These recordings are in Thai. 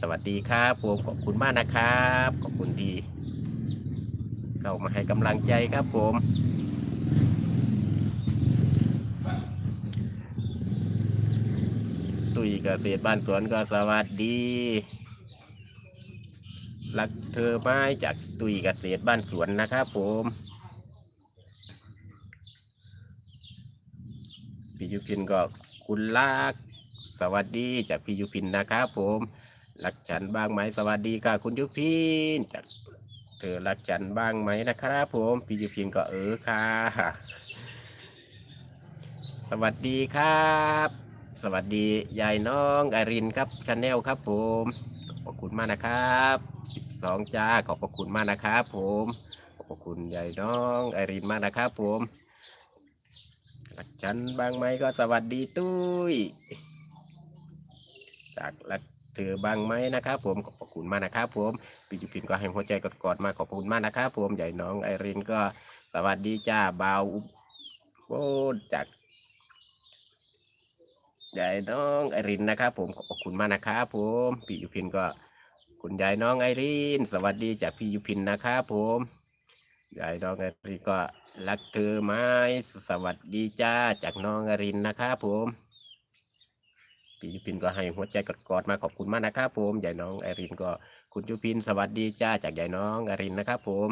สวัสดีครับผมขอบคุณมากนะครับ ขอบคุณที่เข้ามาให้กำลังใจครับผม ตุยเกษตรบ้านสวนก็สวัสดีรักเธอไม้จากตุยเกษตรบ้านสวนนะครับผมพี่ยุพินก็คุณลักสวัสดีจากพี่ยุพินนะครับผม รักฉันบ้างไหมสวัสดีค่ะคุณยุพินจากเธอรักฉันบ้างไหมนะครับผมพี่ยุพินก็เออค่ะ สวัสดีครับ สวัสดียายน้องไอรินครับชาแนลครับผมขอบคุณมากนะครับ12จ้าขอบคุณมากนะครับผมขอบคุณยายน้องไอรินมากนะครับผมรักฉันบ้างไหมก็สวัสดีตุ้ยจากรัก เธอบ้างไหมนะครับผมขอบคุณมากนะครับผมพี่จุพินก็ให้หัวใจกอดๆมาขอบคุณมากนะครับผมใหญ่น้องไอรินก็สวัสดีจ้าบาวอุบโอ้จากใหญ่น้องไอรินนะครับผมขอบคุณมากนะครับผมพี่ยุพินก็ คุณยายน้องไอริน สวัสดีจากพี่ยุพินนะครับผมยายน้องไอรินก็รักเธอไหมสวัสดีจ้าจากน้องไอรินนะครับผม พี่ยุพินก็ให้หัวใจกอดๆมาขอบคุณมากนะครับผมใหญ่น้องไอรินก็คุณยุพินสวัสดีจ้าจากใหญ่น้องไอรินนะครับผม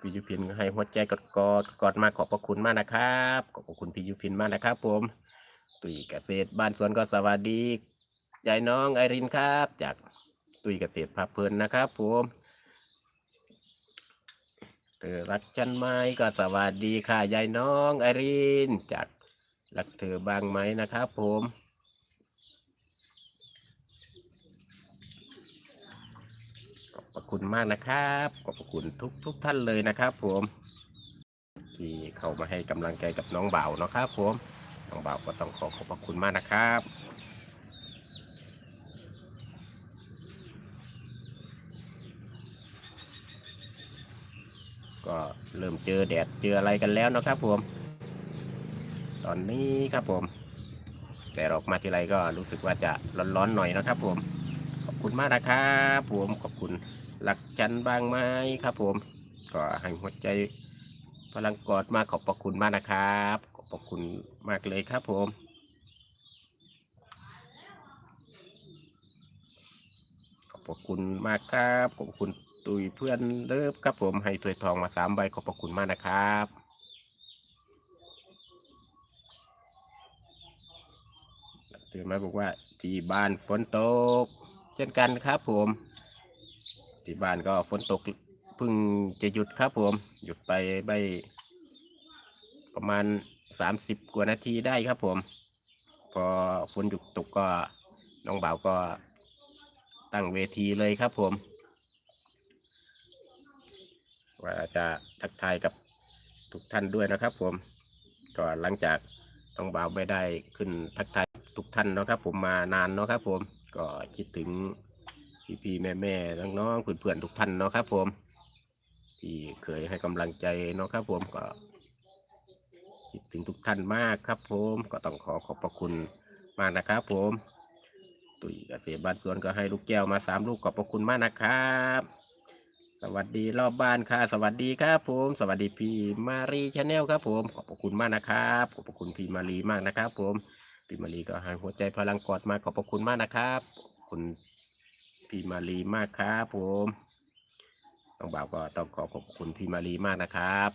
พี่ยุพินก็ให้หัวใจกอดกอดกอดมาขอบพระคุณมากนะครับขอบคุณพี่ยุพินมากนะครับ ผมตุยเกษตรบ้านสวนก็สวัสดีใหญ่น้องไอรินครับ จากตุยเกษตรพระเพลินนะครับ ผม เธอรักฉันไหมก็สวัสดีค่ะยายน้องไอรินจากรักเธอบางไหมนะครับผมขอบคุณมากนะครับ ขอบคุณทุกทุกท่านเลยนะครับผม ที่เข้ามาให้กำลังใจกับน้องเบาเนาะครับผม น้องเบาก็ต้องขอขอบพระคุณมากนะครับ ก็เริ่มเจอแดดเจออะไรกันแล้วนะครับผม ตอนนี้ครับผมแดดออกมาทีไรก็รู้สึกว่าจะร้อนๆหน่อยนะครับ ผม ขอบคุณมากนะครับผมขอบคุณหลักจันบางไม้ครับ ผม ก็ให้หัวใจพลังกอดมาขอบพระคุณมากนะครับ ขอบพระคุณมากเลยครับผมขอบคุณมากครับ ขอบคุณ ตุยเพื่อนเลิฟครับผมให้ถ้วยทองมาสามใบขอบพระคุณมากนะครับตื่นมาบอกว่าที่บ้านฝนตก เช่นกันครับผม ที่บ้านก็ฝนตกเพิ่งจะหยุดครับผม หยุดไปใบประมาณ 30 กว่านาทีได้ครับผม พอฝนหยุดตกก็น้องบ่าวก็ตั้งเวทีเลยครับผม ว่าจะทักทายกับทุกท่านด้วยนะครับ ผมก็หลังจากน้องบ่าวไม่ได้ขึ้นทักทายทุกท่านเนาะครับ ผมมานานเนาะครับ ผมก็คิดถึงพี่ๆแม่ๆน้องๆเพื่อนๆทุกท่านเนาะครับ ผมที่เคยให้กำลังใจเนาะครับ ผมก็คิดถึงทุกท่านมากครับ ผมก็ต้องขอขอบพระคุณมากนะครับ ผม ตุ๋ยเกษตรบ้านสวนก็ให้ลูกแก้วมาสามลูกขอบพระคุณมากนะครับ สวัสดีรอบบ้านค่ะ สวัสดีครับผม สวัสดีพี่มารีชาแนลครับผม ขอบพระคุณมากนะครับขอบพระคุณพี่มารีมากนะครับผมพี่มารีก็ให้หัวใจพลังกอดมาขอบพระคุณมากนะครับขอบคุณพี่มารีมากครับผมน้องบ่าวก็ต้องขอขอบคุณพี่มารีมากนะครับ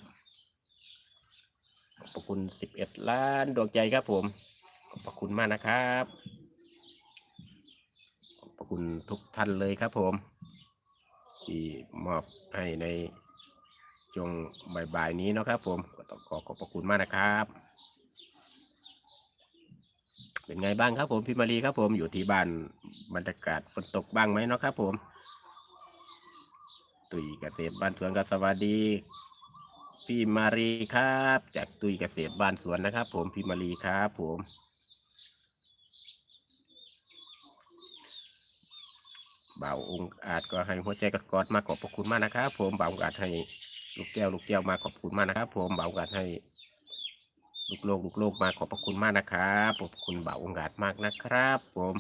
ขอบพระคุณสิบเอ็ดล้านดวงใจครับผม ขอบพระคุณมากนะครับขอบพระคุณทุกท่านเลยครับผม ที่มอบให้ในช่วงบ่ายๆนี้นะครับ ผมก็ต้องขอขอบพระคุณมากนะครับ เป็นไงบ้างครับผมพี่มารีครับผมอยู่ที่บ้านบรรยากาศฝนตกบ้างไหมเนาะครับ ผม ตุยเกษตรบ้านสวนก็สวัสดี พี่มารีครับ จากตุยเกษตรบ้านสวนนะครับ ผมพี่มารีครับ ผม บ่าวองค์อาจก็ให้หัวใจกอดมาขอบพระคุณมากนะครับ ผมบ่าวองค์อาจให้ลูกแก้วลูกแก้วมาขอบคุณมากนะครับ ผมบ่าวองค์อาจให้ลูกโลกลูกโลกมาขอบพระคุณมากนะครับขอบคุณบ่าวองค์อาจมากนะครับ ผม